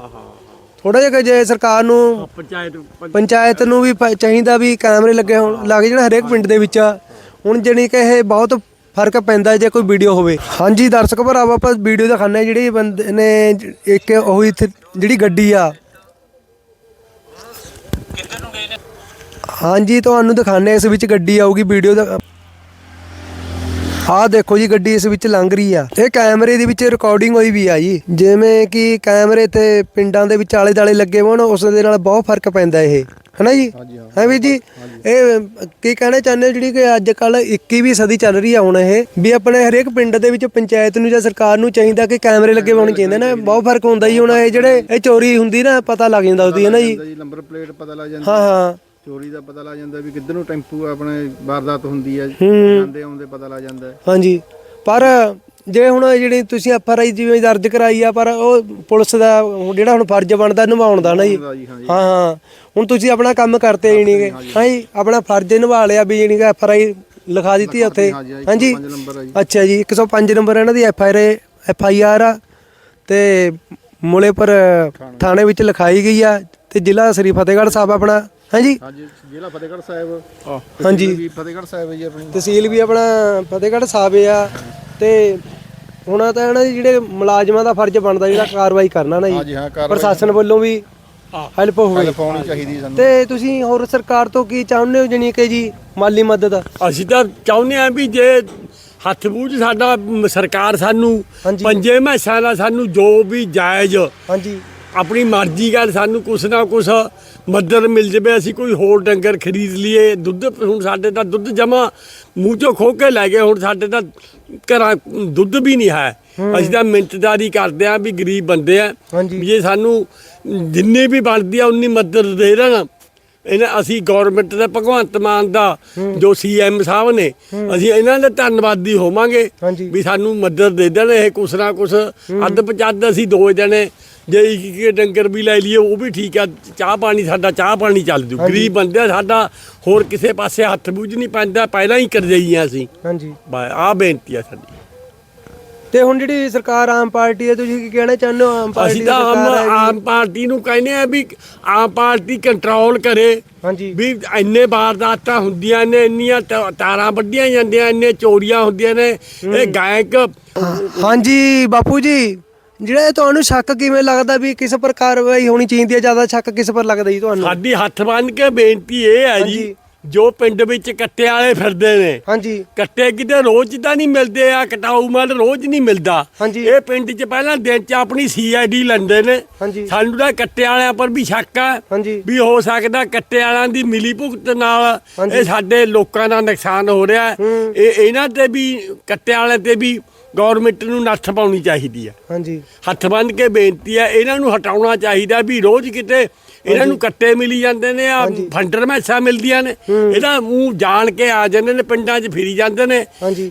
ਥੋੜਾ ਜਿਹਾ ਜੇ ਸਰਕਾਰ ਨੂੰ ਪੰਚਾਇਤ ਪੰਚਾਇਤ ਨੂੰ ਵੀ ਪ- ਚਾਹੀਦਾ ਵੀ ਕੈਮਰੇ ਲੱਗੇ ਹੋਣ ਲੱਗ ਜਾਣ ਹਰੇਕ ਪਿੰਡ ਦੇ ਵਿੱਚ। ਹੁਣ ਜਣੀ ਕਿ ਇਹ ਬਹੁਤ ਫ਼ਰਕ ਪੈਂਦਾ ਜੇ ਕੋਈ ਵੀਡੀਓ ਹੋਵੇ। ਹਾਂਜੀ ਦਰਸ਼ਕ ਭਰਾਵਾ ਆਪਾਂ ਵੀਡੀਓ ਦਿਖਾਣੇ ਜਿਹੜੀ ਬੰਦੇ ਨੇ ਜ- ਇੱਕ ਉਹੀ ਇੱਥੇ ਜਿਹੜੀ ਗੱਡੀ ਆ। ਹਾਂਜੀ ਤੁਹਾਨੂੰ ਦਿਖਾਣੇ ਇਸ ਵਿੱਚ ਗੱਡੀ ਆਊਗੀ ਵੀਡੀਓ ਦਾ ਆਹ ਦੇਖੋ ਜੀ ਗੱਡੀ ਇਸ ਵਿੱਚ ਲੰਘ ਰਹੀ ਆ। ਇਹ ਕੈਮਰੇ ਦੇ ਵਿੱਚ ਰਿਕਾਰਡਿੰਗ ਹੋਈ ਵੀ ਆ ਜੀ। ਜਿਵੇਂ ਕਿ ਕੈਮਰੇ ਤੇ ਪਿੰਡਾਂ ਦੇ ਵਿੱਚ ਆਲੇ ਦਾਲੇ ਲੱਗੇ ਹੋਣ ਉਸ ਦੇ ਨਾਲ ਬਹੁਤ ਫ਼ਰਕ ਪੈਂਦਾ ਇਹ। ਹਨਾ ਜੀ? ਹੈ ਵੀ ਜੀ? ਇਹ ਕੀ ਕਹਿਣਾ ਚਾਹੁੰਦੇ ਹੋ ਜਿਹੜੀ ਕਿ ਅੱਜ ਕੱਲ 21ਵੀਂ ਸਦੀ ਚੱਲ ਰਹੀ ਆ ਹੁਣ ਇਹ? ਵੀ ਆਪਣੇ ਹਰੇਕ ਪਿੰਡ ਦੇ ਵਿੱਚ ਪੰਚਾਇਤ ਨੂੰ ਜਾਂ ਸਰਕਾਰ ਨੂੰ ਚਾਹੀਦਾ ਕਿ ਕੈਮਰੇ ਲੱਗੇ ਹੋਣੇ ਚਾਹੀਦੇ ਨੇ। ਬਹੁਤ ਫ਼ਰਕ ਹੁੰਦਾ ਜੀ ਹੁਣ ਇਹ ਜਿਹੜੇ ਇਹ ਚੋਰੀ ਹੁੰਦੀ ਨਾ ਪਤਾ ਲੱਗ ਜਾਂਦਾ ਉਹਦੀ ਹੈ ਨਾ ਜੀ ਨੰਬਰ ਪਲੇਟ ਪਤਾ ਲੱਗ ਜਾਂਦਾ। ਹਾਂ ਹਾਂ। ਚੋਰੀ ਦਾ ਪਤਾ ਲੱਗ ਜਾਂਦਾ ਵੀ ਕਿੱਧਰ ਨੂੰ ਟੈਂਪੂ ਆਪਣੇ ਵਾਰਦਾਤ ਹੁੰਦੀ ਹੈ ਜਾਂਦੇ ਆਉਂਦੇ ਪਤਾ ਲੱਗ ਜਾਂਦਾ। ਹਾਂਜੀ। ਪਰ ਜੇ ਹੁਣ ਜਿਹੜੀ ਤੁਸੀਂ ਐਫ ਆਰ ਆਈ ਜਿਵੇਂ ਦਰਜ ਕਰਾਈ ਆ ਪਰ ਉਹ ਪੁਲਿਸ ਦਾ ਜਿਹੜਾ ਹੁਣ ਫਰਜ਼ ਬਣਦਾ ਨਿਭਾਉਣ ਦਾ ਨਾ ਜੀ। ਹਾਂ ਹਾਂ। ਹੁਣ ਤੁਸੀਂ ਆਪਣਾ ਕੰਮ ਕਰਤੇ ਹੀ ਨਹੀਂਗੇ ਹਾਂ ਜੀ ਆਪਣਾ ਫਰਜ਼ ਨਿਭਾ ਲਿਆ ਵੀ ਜਿਹੜੀ ਐਫ ਆਰ ਆਈ ਲਿਖਾ ਦਿੱਤੀ ਉੱਥੇ। ਹਾਂਜੀ। ਅੱਛਾ ਜੀ 105 ਨੰਬਰ ਇਹਨਾਂ ਦੀ F R F I R ਆ। ਤੇ ਮੁਲੇਪੁਰ ਥਾਣੇ ਵਿੱਚ ਲਿਖਾਈ ਗਈ ਆ ਤੇ ਜ਼ਿਲ੍ਹਾ ਸ੍ਰੀ ਫਤਿਹਗੜ੍ਹ ਸਾਹਿਬ ਆਪਣਾ ਹਾਂਜੀ। ਹਾਂਜੀ ਜ਼ਿਲ੍ਹਾ ਫਤਿਹਗੜ੍ਹ ਸਾਹਿਬ। ਹਾਂਜੀ। ਵੀ ਫਤਿਹਗੜ੍ਹ ਸਾਹਿਬ ਹੈ ਜੀ ਆਪਣੀ। ਤਹਿਸੀਲ ਵੀ ਆਪਣਾ ਫਤਿਹਗੜ੍ਹ ਸਾਹਿਬ ਆ। ਤੇ ਹੁਣ ਤਾਂ ਇਹਨਾਂ ਦੇ ਜਿਹੜੇ ਮੁਲਾਜ਼ਮਾਂ ਦਾ ਫਰਜ਼ ਬਣਦਾ ਜਿਹੜਾ ਕਾਰਵਾਈ ਕਰਨਾ ਨਾ ਜੀ। ਪ੍ਰਸ਼ਾਸਨ ਵੱਲੋਂ ਵੀ ਹੈਲਪ ਹੋਵੇ। ਪਾਉਣੀ ਚਾਹੀਦੀ ਸਾਨੂੰ। ਤੇ ਤੁਸੀਂ ਹੋਰ ਸਰਕਾਰ ਤੋਂ ਕੀ ਚਾਹੁੰਦੇ ਹੋ ਜਣੀ ਕਿ ਜੀ ਮਾਲੀ ਮਦਦ? ਅਸੀਂ ਤਾਂ ਚਾਹੁੰਦੇ ਆ ਵੀ ਜੇ ਹੱਥ ਬੂਝ ਸਾਡਾ ਸਰਕਾਰ ਸਾਨੂੰ। ਪੰਜੇ ਮਹਿਸਾਂ ਦਾ ਸਾਨੂੰ ਜੋ ਵੀ ਜਾਇਜ਼ ਹਾਂਜੀ। ਆਪਣੀ ਮਰਜ਼ੀ ਗੱਲ ਸਾਨੂੰ ਕੁਛ ਨਾ ਕੁਛ ਮਦਦ ਮਿਲ ਜਵੇ ਅਸੀਂ ਕੋਈ ਹੋਰ ਡੰਗਰ ਖਰੀਦ ਲਈਏ। ਦੁੱਧ ਹੁਣ ਸਾਡੇ ਤਾਂ ਦੁੱਧ ਜਮਾ ਮੂੰਹ ਚੋਂ ਖੋ ਕੇ ਲੈ ਗਏ ਹੁਣ ਸਾਡੇ ਤਾਂ ਘਰਾਂ ਦੁੱਧ ਵੀ ਨਹੀਂ ਹੈ। ਅਸੀਂ ਤਾਂ ਮਿੰਟਦਾਰੀ ਕਰਦੇ ਆ ਵੀ ਗਰੀਬ ਬੰਦੇ ਆ। ਵੀ ਜੇ ਸਾਨੂੰ ਜਿੰਨੀ ਵੀ ਬਣਦੀ ਆ ਉਨੀ ਮਦਦ ਦੇ ਦੇਣ। ਇਹਨਾਂ ਅਸੀਂ ਗਵਰਨਮੈਂਟ ਦਾ ਭਗਵੰਤ ਮਾਨ ਦਾ ਜੋ ਸੀਐਮ ਸਾਹਿਬ ਨੇ ਅਸੀਂ ਇਹਨਾਂ ਦੇ ਧੰਨਵਾਦੀ ਹੋਵਾਂਗੇ। ਵੀ ਸਾਨੂੰ ਮਦਦ ਦੇ ਦੇਣ ਇਹ ਕੁਛ ਨਾ ਕੁਛ ਅੱਧ ਪਚੱਧ ਅਸੀਂ ਦੋ ਜਣੇ ਜੇ ਇੱਕ ਇੱਕ ਡੰਗਰ ਵੀ ਲੈ ਲਈਏ ਉਹ ਵੀ ਠੀਕ ਆ। ਚਾਹ ਪਾਣੀ ਸਾਡਾ ਚਾਹ ਪਾਣੀ ਚੱਲ ਜੂ। ਗਰੀਬ ਬੰਦੇ ਆ, ਸਾਡਾ ਹੋਰ ਕਿਸੇ ਪਾਸੇ ਹੱਥ ਬੂਝ ਨਹੀਂ ਪੈਂਦਾ। ਪਹਿਲਾਂ ਹੀ ਕਰਜਈਆਂ ਅਸੀਂ। ਹਾਂਜੀ। ਆ ਬੇਨਤੀ ਆ ਸਾਡੀ। ਤੇ ਹੁਣ ਜਿਹੜੀ ਸਰਕਾਰ ਆਮ ਪਾਰਟੀ ਹੈ ਤੁਸੀਂ ਕੀ ਕਹਿਣਾ ਚਾਹੁੰਦੇ ਹੋ? ਆਮ ਪਾਰਟੀ ਅਸੀਂ ਦੀ ਤਾਂ ਆਮ ਸਰਕਾਰ ਹੈ ਆਮ ਪਾਰਟੀ ਨੂੰ ਕਹਿੰਦੇ ਆ ਵੀ ਆਮ ਪਾਰਟੀ ਕੰਟਰੋਲ ਕਰੇ। ਹਾਂਜੀ। ਵੀ ਇੰਨੇ ਵਾਰਦਾਤਾਂ ਹੁੰਦੀਆਂ ਨੇ ਇੰਨੀਆਂ ਤਾ- ਤਾਰਾਂ ਵੱਢੀਆਂ ਜਾਂਦੀਆਂ ਇੰਨੇ ਚੋਰੀਆਂ ਹੁੰਦੀਆਂ ਨੇ। ਇਹ ਗਾਇਕ ਹਾਂਜੀ ਬਾਪੂ ਜੀ। ਜਿਹੜਾ ਇਹ ਤੁਹਾਨੂੰ ਸ਼ੱਕ ਕਿਵੇਂ ਲੱਗਦਾ ਵੀ ਕਿਸ ਪਰ ਕਾਰਵਾਈ ਹੋਣੀ ਚਾਹੀਦੀ ਹੈ ਜ਼ਿਆਦਾ ਸ਼ੱਕ ਕਿਸ ਪਰ ਲੱਗਦਾ ਜੀ ਤੁਹਾਨੂੰ ਸਾਡੀ ਹੱਥ ਬੰਨ ਕੇ ਬੇਨਤੀ ਇਹ ਹੈ ਜੀ ਹਾਂਜੀ। ਜੋ ਪਿੰਡ ਵਿੱਚ ਕੱਟੇ ਵਾਲੇ ਫਿਰਦੇ ਨੇ ਹਾਂਜੀ ਕੱਟੇ ਕਿਤੇ ਰੋਜ਼ ਤਾਂ ਨਹੀਂ ਮਿਲਦੇ ਆ ਕਟਾਊ ਮਲ ਰੋਜ਼ ਨਹੀਂ ਮਿਲਦਾ ਹਾਂਜੀ। ਇਹ ਪਿੰਡ 'ਚ ਪਹਿਲਾਂ ਦਿਨ 'ਚ ਆਪਣੀ ਸੀਆਈਡੀ ਲੈਂਦੇ ਨੇ ਹਾਂਜੀ। ਸਾਨੂੰ ਤਾਂ ਕੱਟੇ ਵਾਲਿਆਂ ਪਰ ਵੀ ਸ਼ੱਕ ਆ ਹਾਂਜੀ ਵੀ ਹੋ ਸਕਦਾ ਕੱਟੇ ਵਾਲਿਆਂ ਦੀ ਮਿਲੀ ਭੁਗਤ ਨਾਲ ਹਾਂਜੀ। ਇਹ ਸਾਡੇ ਲੋਕਾਂ ਦਾ ਨੁਕਸਾਨ ਹੋ ਰਿਹਾ ਹੈ। ਹੂੰ। ਇਹ ਇਹਨਾਂ ਤੇ ਵੀ ਕੱਟੇ ਵਾਲੇ ਤੇ ਵੀ ਗਵਰਨਮੈਂਟ ਨੂੰ ਨੱਥ ਪਾਉਣੀ ਚਾਹੀਦੀ ਆ। ਹਾਂਜੀ। ਹੱਥ ਬੰਨ ਕੇ ਬੇਨਤੀ ਹੈ ਇਹਨਾਂ ਨੂੰ ਹਟਾਉਣਾ ਚਾਹੀਦਾ ਵੀ ਰੋਜ਼ ਕਿਤੇ ਇਹਨਾਂ ਨੂੰ ਕੱਟੇ ਮਿਲੀ ਜਾਂਦੇ ਨੇ ਆ ਫੰਡਰ ਮੈਸਾਂ ਮਿਲਦੀਆਂ ਨੇ। ਇਹਦਾ ਮੂੰਹ ਜਾਣ ਕੇ ਆ ਜਾਂਦੇ ਨੇ ਪਿੰਡਾਂ 'ਚ ਫਿਰੀ ਜਾਂਦੇ ਨੇ।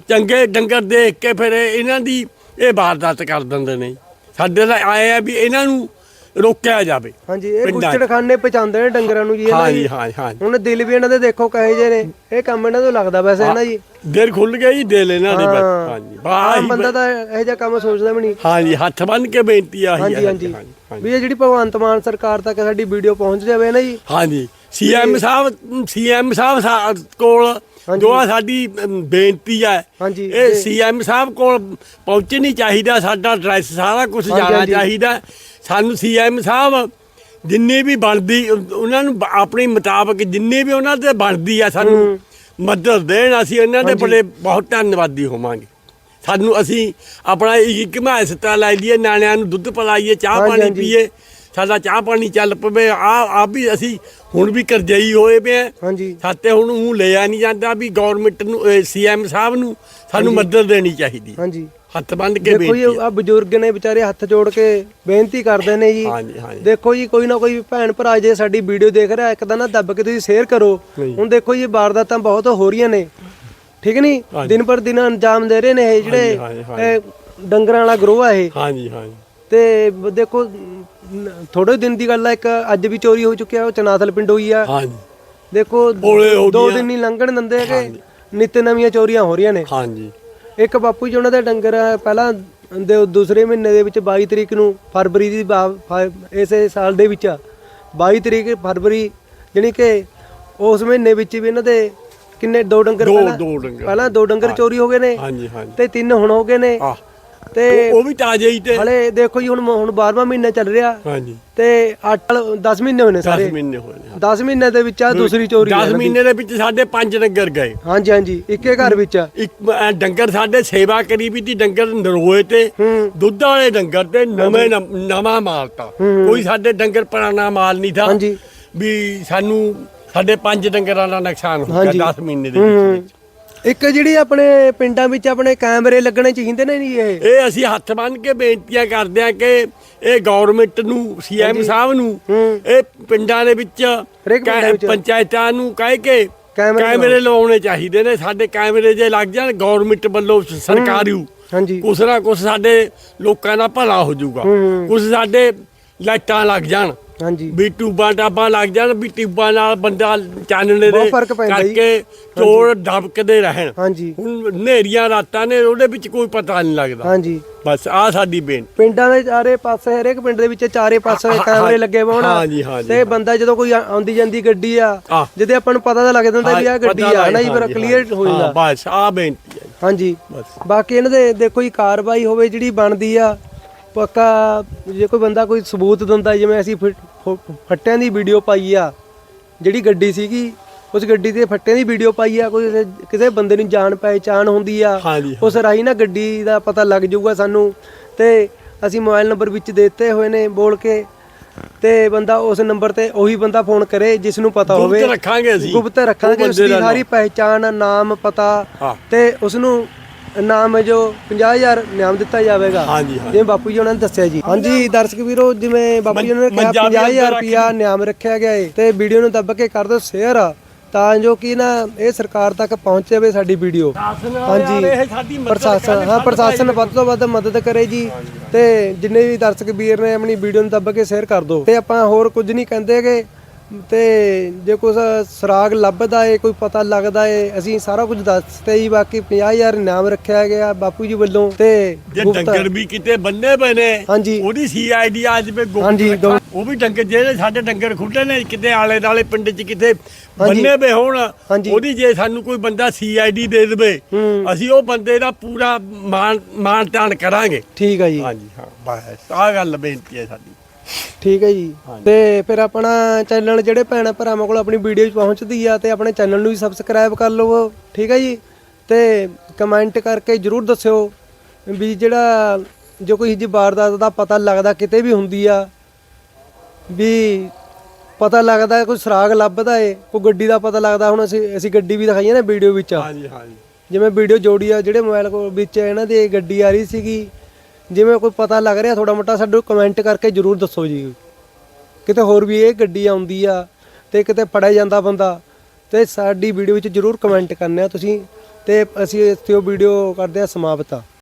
ਚੰਗੇ ਡੰਗਰ ਦੇਖ ਕੇ ਫਿਰ ਇਹਨਾਂ ਦੀ ਇਹ ਵਾਰਦਾਤ ਕਰ ਦਿੰਦੇ ਨੇ। ਸਾਡੇ ਦਾ ਆਏ ਆ ਵੀ ਇਹਨਾਂ ਨੂੰ ਰੋਕਿਆ ਜਾਵੇ। ਹਾਂਜੀ ਇਹ ਪਿੰਡਾਂ 'ਚ। ਪਹੁੰਚਾਉਂਦੇ ਨੇ ਡੰਗਰਾਂ ਨੂੰ ਜੀ ਇਹਨਾਂ ਹਾਂ ਦੀ। ਜੀ ਹਾਂ ਹਾਂ ਹੁਣ ਦਿਲ ਵੀ ਇਹਨਾਂ ਦੇ ਦੇਖੋ ਕਹੇ ਜੇ ਨੇ। ਇਹ ਕੰਮ ਇਹਨਾਂ ਤੋਂ ਲੱਗਦਾ ਵੈਸੇ ਹੈ ਨਾ ਜੀ। ਦਿਲ ਖੁੱਲ ਗਿਆ ਜੀ ਦੇ ਬਸ। ਹਾਂ। ਹਾਂ ਜੀ ਆਮ ਬਾਹਰ ਬੰਦਾ ਤਾਂ ਇਹੋ ਜਿਹਾ ਕੰਮ ਸੋਚਦਾ ਵੀ ਨਹੀਂ। ਹਾਂ ਜੀ ਹੱਥ ਬੰਨ ਕੇ ਬੇਨਤੀ ਆ ਹਾਂਜੀ ਹਾਂਜੀ। ਵੀ ਇਹ ਜਿਹੜੀ ਭਗਵੰਤ ਮਾਨ ਸਰਕਾਰ ਤੱਕ ਸਾਡੀ ਵੀਡੀਓ ਪਹੁੰਚ ਜਾਵੇ ਨਾ ਜੀ। ਹਾਂਜੀ ਸੀਐਮ ਸਾਹਿਬ ਸੀਐਮ ਸਾਹਿਬ ਸਾ- ਕੋਲ ਜੋ ਆ ਸਾਡੀ ਅਮ, ਬੇਨਤੀ ਹੈ ਹਾਂਜੀ, ਇਹ ਤੇ- ਸੀਐਮ ਸਾਹਿਬ ਕੋਲ ਪਹੁੰਚਣੀ ਚਾਹੀਦਾ ਸਾਡਾ ਐਡਰੈਸ ਸਾਰਾ ਕੁਝ ਹਾਂਜੀ, ਜਾਣਾ ਹਾਂਜੀ। ਚਾਹੀਦਾ। ਸਾਨੂੰ ਸੀਐਮ ਸਾਹਿਬ ਜਿੰਨੇ ਵੀ ਬਣਦੀ ਉਹ- ਉਹਨਾਂ ਨੂੰ ਆਪਣੀ ਮੁਤਾਬਕ ਜਿੰਨੇ ਵੀ ਉਹਨਾਂ ਤੇ ਬਣਦੀ ਆ ਸਾਨੂੰ ਮਦਦ ਦੇਣ ਅਸੀਂ ਇਹਨਾਂ ਦੇ। ਬੜੇ ਬਹੁਤ ਧੰਨਵਾਦੀ ਹੋਵਾਂਗੇ। ਸਾਨੂੰ ਅਸੀਂ ਆਪਣਾ ਇੱਕ ਹਿਮਾਇਸਤਾ ਲੈ ਲਈਏ ਨਿਆਣਿਆਂ ਨੂੰ ਦੁੱਧ ਪਿਲਾਈਏ ਚਾਹ ਪਾਣੀ। ਪੀਏ ਸਾਡਾ ਚਾਹ ਪਾਣੀ ਚੱਲ ਪਵੇ ਆ ਆ ਵੀ ਅਸੀਂ ਹੁਣ ਵੀ ਕਰਜਈ ਹੋਏ ਪਏ ਹਾਂਜੀ। ਸਾਤੇ ਹੁਣ ਉਹ ਲਿਆ ਨਹੀਂ ਜਾਂਦਾ ਵੀ ਗਵਰਨਮੈਂਟ ਨੂੰ ਸੀਐਮ ਸਾਹਿਬ ਨੂੰ ਸਾਨੂੰ ਮਦਦ ਦੇਣੀ ਚਾਹੀਦੀ ਹਾਂਜੀ। ਹੱਥ ਬੰਨ ਕੇ ਦੇਖੋ ਜੀ। ਆ। ਬਜ਼ੁਰਗ ਨੇ ਵਿਚਾਰੇ ਹੱਥ ਜੋੜ ਕੇ ਬੇਨਤੀ ਕਰਦੇ ਨੇ ਜੀ। ਹਾਂਜੀ ਹਾਂਜੀ। ਦੇਖੋ ਜੀ ਕੋਈ ਨਾ ਕੋਈ ਭੈਣ ਭਰਾ ਜੇ ਸਾਡੀ ਵੀਡੀਓ ਦੇਖ ਰਿਹਾ ਇੱਕ ਤਾਂ ਨਾ ਦੱਬ ਕੇ ਤੁਸੀਂ ਸ਼ੇਅਰ ਕਰੋ। ਹੁਣ ਦੇਖੋ ਜੀ ਵਾਰਦਾਤਾਂ ਬਹੁਤ ਹੋ ਰਹੀਆਂ ਨੇ। ਠੀਕ ਨਹੀਂ। ਦਿਨ ਪਰ ਦਿਨ ਅੰਜਾਮ ਦੇ ਰਹੇ ਨੇ ਇਹ ਜਿਹੜੇ ਡੰਗਰਾਂ ਵਾਲਾ ਗਰੋਹ ਆ ਇਹ। ਹਾਂਜੀ ਹਾਂਜੀ। ਤੇ ਦੇਖੋ ਥੋੜੇ ਦਿਨ ਦੀ ਗੱਲ ਆ ਇੱਕ ਅੱਜ ਵੀ ਚੋਰੀ ਹੋ ਚੁੱਕਿਆ ਉਹ ਚਨਾਥਲ ਪਿੰਡ ਹੋਈ ਆ। ਹਾਂਜੀ। ਦੇਖੋ ਦੋ। ਦਿਨ ਨਹੀਂ ਲੰਘਣ ਦਿੰਦੇ ਹੈਗੇ ਨਿਤ ਨਵੀਆਂ ਚੋਰੀਆਂ ਹੋ ਰਹੀਆਂ ਨੇ। ਹਾਂਜੀ। ਇੱਕ ਬਾਪੂ ਜੀ ਉਹਨਾਂ ਦੇ ਡੰਗਰ ਪਹਿਲਾਂ ਦੇ ਦੂਸਰੇ ਮਹੀਨੇ ਦੇ ਵਿੱਚ 22 ਤਰੀਕ ਨੂੰ ਫਰਵਰੀ ਦੀ ਇਸੇ ਸਾਲ ਦੇ ਵਿੱਚ 22 ਤਰੀਕ ਫਰਵਰੀ ਜਾਣੀ ਕਿ ਉਸ ਮਹੀਨੇ ਵਿੱਚ ਵੀ ਇਹਨਾਂ ਦੇ ਕਿੰਨੇ ਦੋ ਡੰਗਰ ਪਹਿਲਾਂ ਦੋ ਡੰਗਰ। ਪਹਿਲਾਂ ਦੋ ਡੰਗਰ ਚੋਰੀ ਹੋ ਗਏ ਨੇ ਹਾਂਜੀ ਹਾਂਜੀ। ਤੇ ਤਿੰਨ ਹੁਣ ਹੋ ਗਏ ਨੇ। ਤੇ ਉਹ ਵੀ ਤਾਜ਼ੇ ਹੀ ਤੇ। ਹਲੇ ਦੇਖੋ ਜੀ ਹੁਣ ਹੁਣ 12ਵਾਂ ਮਹੀਨਾ ਚੱਲ ਰਿਹਾ। ਹਾਂਜੀ। ਤੇ 8 10 ਮਹੀਨੇ ਹੋਏ ਨੇ 10 ਸਾਰੇ ਮਹੀਨੇ ਹੋਏ ਨੇ 10 ਮਹੀਨੇ ਦੇ ਵਿੱਚ ਆ ਦੂਸਰੀ ਚੋਰੀ 10 ਹੈ ਮਹੀਨੇ ਦੇ ਵਿੱਚ ਸਾਡੇ ਪੰਜ ਡੰਗਰ ਗਏ। ਹਾਂਜੀ ਹਾਂਜੀ। ਇੱਕੇ ਘਰ ਵਿੱਚ। ਇੱਕ ਡੰਗਰ ਸਾਡੇ ਸੇਵਾ ਕਰੀ ਵੀ ਤੀ ਡੰਗਰ ਨਰੋਏ ਤੇ। ਦੁੱਧ ਵਾਲੇ ਡੰਗਰ ਤੇ ਨਵੇਂ ਨਵਾਂ ਮਾਲਤਾ ਕੋਈ ਸਾਡੇ ਡੰਗਰ ਪੁਰਾਣਾ ਮਾਲ ਨਹੀਂ ਥਾ ਹਾਂਜੀ। ਵੀ ਸਾਨੂੰ ਸਾਡੇ ਪੰਜ ਡੰਗਰਾਂ ਦਾ ਨੁਕਸਾਨ ਹੋ। ਗਿਆ 10 ਮਹੀਨੇ ਦੇ ਵਿੱਚ। ਇੱਕ ਜਿਹੜੀ ਆਪਣੇ ਪਿੰਡਾਂ ਵਿੱਚ ਆਪਣੇ ਕੈਮਰੇ ਲੱਗਣੇ ਚਾਹੀਦੇ ਨੇ ਨਹੀਂ ਇਹ? ਇਹ ਅਸੀਂ ਹੱਥ ਬੰਨ ਕੇ ਬੇਨਤੀਆਂ ਕਰਦੇ ਆ ਕਿ ਇਹ ਗਵਰਨਮੈਂਟ ਨੂੰ ਸੀਐਮ ਸਾਹਿਬ ਨੂੰ। ਇਹ ਪਿੰਡਾਂ ਦੇ ਵਿੱਚ ਹਰੇਕ ਪਿੰਡਾਂ ਕੈ- ਵਿੱਚ। ਪੰਚਾਇਤਾਂ ਨੂੰ ਕਹਿ ਕੇ ਕੈਮਰੇ ਕੈਮਰੇ ਲਵਾਉਣੇ ਚਾਹੀਦੇ ਨੇ। ਸਾਡੇ ਕੈਮਰੇ ਜੇ ਲੱਗ ਜਾਣ ਗਵਰਨਮੈਂਟ ਵੱਲੋਂ ਸਰਕਾਰੀ ਹਾਂਜੀ। ਕੁਛ ਨਾ ਕੁਛ ਸਾਡੇ ਲੋਕਾਂ ਦਾ ਭਲਾ ਹੋ ਜਾਊਗਾ। ਕੁਛ ਸਾਡੇ ਲਾਈਟਾਂ ਲੱਗ ਜਾਣ। ਹਾਂਜੀ। ਵੀ ਟੂਬਾਂ ਟਾਬਾਂ ਲੱਗ ਜਾਣ ਵੀ ਟਿਊਬਾਂ ਨਾਲ ਬੰਦਾ ਚਾਨਣੇ ਬਹੁਤ ਦੇ ਫ਼ਰਕ ਪੈਂਦਾ ਜੀ। ਕਰਕੇ ਚੋਰ ਦਬਕਦੇ ਰਹਿਣ। ਹਾਂਜੀ। ਹੁਣ ਹਨੇਰੀਆਂ ਰਾਤਾਂ ਨੇ ਉਹਦੇ ਵਿੱਚ ਕੋਈ ਪਤਾ ਨਹੀਂ ਲੱਗਦਾ। ਹਾਂਜੀ। ਬਸ ਆ ਸਾਡੀ ਬੇਨਤੀ। ਪਿੰਡਾਂ ਦੇ ਚਾਰੇ ਪਾਸੇ ਹਰੇਕ ਪਿੰਡ ਦੇ ਵਿੱਚ ਚਾਰੇ ਪਾਸੇ ਹਾਂ, ਕੈਮਰੇ ਲੱਗੇ ਹੋਣ। ਹਾਂਜੀ, ਹਾਂਜੀ, ਤੇ ਬੰਦਾ ਜਦੋਂ ਕੋਈ ਆ- ਆਉਂਦੀ ਜਾਂਦੀ ਗੱਡੀ ਆ ਹਾਂ। ਜਿਹਦੇ ਆਪਾਂ ਨੂੰ ਪਤਾ ਤਾਂ ਲੱਗ ਜਾਂਦਾ ਵੀ ਆ ਗੱਡੀ ਆ ਹਨਾ ਜੀ ਫਿਰ ਕਲੀਅਰ ਹੋ ਜਾਂਦਾ ਬਸ ਆ ਬੇਨਤੀ ਹੈ ਜੀ, ਹਾਂਜੀ। ਬਸ। ਬਾਕੀ ਇਹਨਾਂ ਦੇ ਦੇਖੋ ਜੀ ਕਾਰਵਾਈ ਹੋਵੇ ਜਿਹੜੀ ਬਣਦੀ ਆ ਪੱਕਾ ਜੇ ਕੋਈ ਬੰਦਾ ਕੋਈ ਸਬੂਤ ਦਿੰਦਾ ਜਿਵੇਂ ਅਸੀਂ ਫੱਟਿਆਂ ਦੀ ਵੀਡੀਓ ਪਾਈ ਆ। ਜਿਹੜੀ ਗੱਡੀ ਸੀਗੀ ਉਸ ਗੱਡੀ ਦੇ ਫੱਟਿਆਂ ਦੀ ਵੀਡੀਓ ਪਾਈ ਆ ਕੋਈ ਕਿਸੇ- ਬੰਦੇ ਨੂੰ ਜਾਣ ਪਹਿਚਾਣ ਹੁੰਦੀ ਆ। ਉਸ ਰਾਹੀਂ ਨਾ ਗੱਡੀ ਦਾ ਪਤਾ ਲੱਗ ਜਾਊਗਾ ਸਾਨੂੰ। ਤੇ ਅਸੀਂ ਮੋਬਾਈਲ ਨੰਬਰ ਵਿੱਚ ਦਿੱਤੇ ਹੋਏ ਨੇ ਬੋਲ ਕੇ। ਤੇ ਬੰਦਾ ਉਸ ਨੰਬਰ ਤੇ ਉਹੀ ਬੰਦਾ ਫੋਨ ਕਰੇ ਜਿਸ ਨੂੰ ਪਤਾ ਗੁਪਤ ਹੋਵੇ। ਰੱਖਾਂਗੇ ਅਸੀਂ। ਗੁਪਤ ਰੱਖਾਂਗੇ ਉਸ ਦੀ ਸਾਰੀ ਪਹਿਚਾਣ ਨਾਮ ਪਤਾ। ਤੇ ਉਸ ਨੂੰ ਨਾਮ ਹੈ ਜੋ 50000 ਨਾਮ ਦਿੱਤਾ ਜਾਵੇਗਾ। ਹਾਂਜੀ, ਹਾਂਜੀ। ਜਿਵੇਂ ਬਾਪੂ ਜੀ ਉਹਨਾਂ ਨੇ ਦੱਸਿਆ ਜੀ। ਹਾਂਜੀ ਦਰਸ਼ਕ ਵੀਰੋ ਜਿਵੇਂ ਬਾਪੂ ਜੀ ਉਹਨਾਂ ਨੇ ਕਿਹਾ ਮੰਜਾ ਵੀ 50000 ਅੰਦਰ ਰੁਪਿਆ ਨਾਮ ਰੱਖਿਆ ਗਿਆ ਹੈ ਤੇ ਵੀਡੀਓ ਨੂੰ ਦੱਬ ਕੇ ਕਰ ਦਿਓ ਸ਼ੇਅਰ ਤਾਂ ਜੋ ਕਿ ਨਾ ਇਹ ਸਰਕਾਰ ਤੱਕ ਪਹੁੰਚ ਜਾਵੇ ਸਾਡੀ ਵੀਡੀਓ। ਹਾਂਜੀ ਇਹ ਸਾਡੀ ਮਦਦ ਪ੍ਰਸ਼ਾਸਨ ਹਾਂ ਸਾਨੂੰ ਪ੍ਰਸ਼ਾਸਨ ਵੱਧ ਤੋਂ ਵੱਧ ਮਦਦ ਕਰੇ ਜੀ। ਤੇ ਜਿੰਨੇ ਵੀ ਦਰਸ਼ਕ ਵੀਰ ਨੇ ਆਪਣੀ ਵੀਡੀਓ ਨੂੰ ਦੱਬ ਕੇ ਸ਼ੇਅਰ ਕਰ ਦਿਓ ਤੇ ਆਪਾਂ ਹੋਰ ਕੁਝ ਨਹੀਂ ਕਹਿੰਦੇਗੇ ਤੇ ਜੇ ਕੁਝ ਸਰਾਗ ਲੱਭਦਾ ਏ ਕੋਈ ਪਤਾ ਲੱਗਦਾ ਏ ਅਸੀਂ ਸਾਰਾ ਕੁਝ ਦੱਸਤੇ ਜੀ ਬਾਕੀ 50000 ਇਨਾਮ ਰੱਖਿਆ ਗਿਆ ਬਾਪੂ ਜੀ ਵੱਲੋਂ ਤੇ ਜੇ ਗੁਪਤ- ਡੰਗਰ ਵੀ ਕਿਤੇ ਬੰਨੇ ਪਏ ਨੇ ਹਾਂਜੀ। ਉਹਦੀ ਸੀਆਈਡੀ ਅੱਜ ਵੀ ਗੁਪਤ ਹਾਂਜੀ, ਰੱਖਾਂ। ਉਹ ਵੀ ਡੰਗਰ ਜਿਹੜੇ ਸਾਡੇ ਡੰਗਰ ਖੁੱਲੇ ਨੇ ਕਿਤੇ ਆਲੇ ਦਾਲੇ ਪਿੰਡ 'ਚ ਕਿਤੇ ਬੰਨੇ ਪਏ ਹੋਣ ਹਾਂਜੀ। ਉਹਦੀ ਜੇ ਸਾਨੂੰ ਕੋਈ ਬੰਦਾ ਸੀਆਈਡੀ ਦੇ ਦੇਵੇ ਹੂੰ। ਅਸੀਂ ਉਹ ਬੰਦੇ ਦਾ ਪੂਰਾ ਮਾਨ ਮਾਨ ਤਾਨ ਕਰਾਂਗੇ ਠੀਕ ਹੈ ਜੀ ਹਾਂਜੀ ਹਾਂ ਬਸ ਆ ਗੱਲ ਬੇਨਤੀ ਹੈ ਸਾਡੀ ਠੀਕ ਹੈ ਜੀ। ਤੇ ਫਿਰ ਆਪਣਾ ਚੈਨਲ ਜਿਹੜੇ ਭੈਣਾਂ ਭਰਾਵਾਂ ਕੋਲ ਆਪਣੀ ਵੀਡੀਓ ਪਹੁੰਚਦੀ ਆ ਤੇ ਆਪਣੇ ਚੈਨਲ ਨੂੰ ਵੀ ਸਬਸਕ੍ਰਾਈਬ ਕਰ ਲਵੋ ਠੀਕ ਹੈ ਜੀ। ਤੇ ਕਮੈਂਟ ਕਰਕੇ ਜਰੂਰ ਦੱਸਿਓ ਵੀ ਜਿਹੜਾ ਜੋ ਕੋਈ ਜੀ ਵਾਰਦਾਤ ਦਾ ਪਤਾ ਲੱਗਦਾ ਕਿਤੇ ਵੀ ਹੁੰਦੀ ਆ ਵੀ ਪਤਾ ਲੱਗਦਾ ਕੋਈ ਸਰਾਗ ਲੱਭਦਾ ਏ ਕੋਈ ਗੱਡੀ ਦਾ ਪਤਾ ਲੱਗਦਾ ਹੁਣ ਅਸੀਂ ਅਸੀਂ ਗੱਡੀ ਵੀ ਦਿਖਾਈ ਹੈ ਨਾ ਵੀਡੀਓ ਵਿੱਚ। ਹਾਂਜੀ ਹਾਂਜੀ। ਜਿਵੇਂ ਵੀਡੀਓ ਜੋੜੀ ਆ ਜਿਹੜੇ ਮੋਬਾਈਲ ਕੋਲ ਵਿੱਚ ਇਹਨਾਂ ਦੀ ਗੱਡੀ ਆ ਰਹੀ ਸੀਗੀ ਜਿਵੇਂ ਕੋਈ ਪਤਾ ਲੱਗ ਰਿਹਾ ਥੋੜਾ ਮੋਟਾ ਸਾਨੂੰ ਕਮੈਂਟ ਕਰਕੇ ਜਰੂਰ ਦੱਸੋ ਜੀ। ਕਿਤੇ ਹੋਰ ਵੀ ਇਹ ਗੱਡੀ ਆਉਂਦੀ ਆ ਤੇ ਕਿਤੇ ਫੜਿਆ ਜਾਂਦਾ ਬੰਦਾ, ਤੇ ਸਾਡੀ ਵੀਡੀਓ ਵਿੱਚ ਜਰੂਰ ਕਮੈਂਟ ਕਰਨਾ ਤੁਸੀਂ, ਤੇ ਅਸੀਂ ਇੱਥੇ ਉਹ ਵੀਡੀਓ ਕਰਦੇ ਆ ਸਮਾਪਤ।